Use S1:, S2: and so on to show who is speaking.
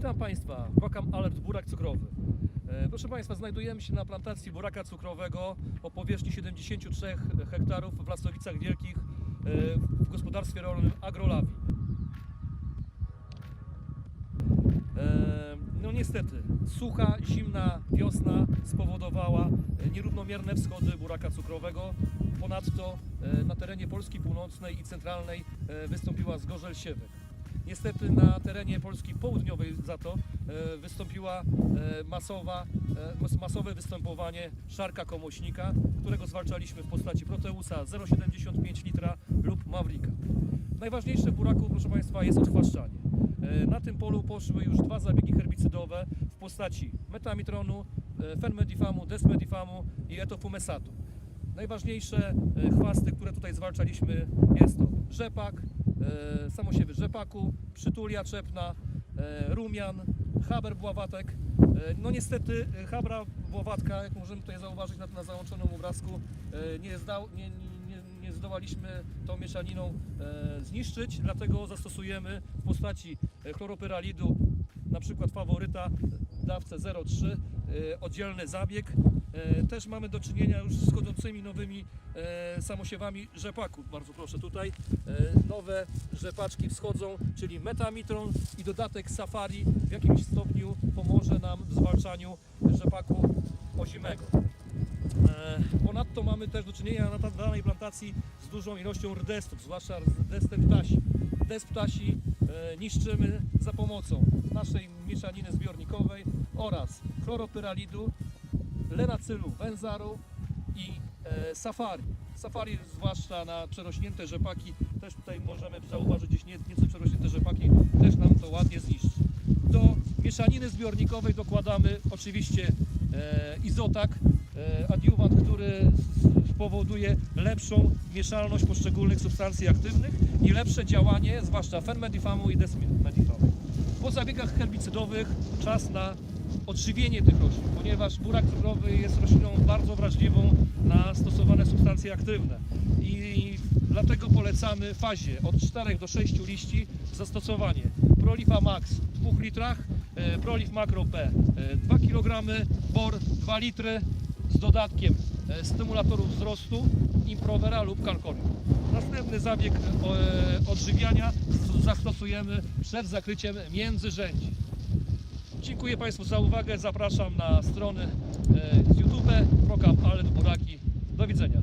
S1: Witam Państwa, Rokam Alert Burak Cukrowy. E, Proszę Państwa, znajdujemy się na plantacji buraka cukrowego o powierzchni 73 hektarów w Lasowicach Wielkich e, w gospodarstwie rolnym Agrolawi. E, No niestety, sucha, zimna wiosna spowodowała nierównomierne wschody buraka cukrowego. Ponadto na terenie Polski Północnej i Centralnej wystąpiła zgorzel siewek. Niestety na terenie Polski Południowej za to e, wystąpiła e, masowa, e, mas- masowe występowanie szarka komośnika, którego zwalczaliśmy w postaci Proteusa 0,75 litra lub Mavrika. Najważniejsze w buraku, proszę Państwa, jest odchwaszczanie. Na tym polu poszły już dwa zabiegi herbicydowe w postaci metamitronu, fenmedifamu, desmedifamu i etofumesatu. Najważniejsze chwasty, które tutaj zwalczaliśmy jest to rzepak, samosiewy rzepaku, przytulia czepna, e, rumian, haber bławatek. E, No niestety e, habra bławatka, jak możemy tutaj zauważyć na, na załączonym obrazku, e, nie, zdał, nie, nie, nie zdołaliśmy tą mieszaniną e, zniszczyć, dlatego zastosujemy w postaci e, chloropyralidu na przykład faworyta dawcę 0,3 e, oddzielny zabieg. E, Też mamy do czynienia już z chodzącymi nowymi e, samosiewami rzepaku. Bardzo proszę tutaj. E, Nowe rzepaczki wschodzą, czyli metamitron i dodatek safari w jakimś stopniu pomoże nam w zwalczaniu rzepaku ozimego. Ponadto mamy też do czynienia na danej plantacji z dużą ilością rdestów, zwłaszcza rdestem ptasi. Rdest ptasi niszczymy za pomocą naszej mieszaniny zbiornikowej oraz chloropyralidu, lenacylu węzaru i e, safari. Safari zwłaszcza na przerośnięte rzepaki, też tutaj możemy zauważyć gdzieś nie- nieco przerośnięte rzepaki, też nam to ładnie zniszczy. Do mieszaniny zbiornikowej dokładamy oczywiście e, izotak, e, adiuwant, który spowoduje lepszą mieszalność poszczególnych substancji aktywnych i lepsze działanie, zwłaszcza fenmedifamu i desmedifamu. Po zabiegach herbicydowych czas na odżywienie tych roślin, ponieważ burak cukrowy jest rośliną bardzo wrażliwą na stosowane substancje aktywne i dlatego polecamy fazie od 4 do 6 liści zastosowanie Prolifa Max w 2 litrach, e, Prolif Macro P e, 2 kg, Bor 2 litry z dodatkiem e, stymulatorów wzrostu, Improvera lub Calcorium. Następny zabieg e, odżywiania zastosujemy przed zakryciem międzyrzędzi. Dziękuję Państwu za uwagę. Zapraszam na strony e, z YouTube, Prokam Alert Buraki. Do widzenia.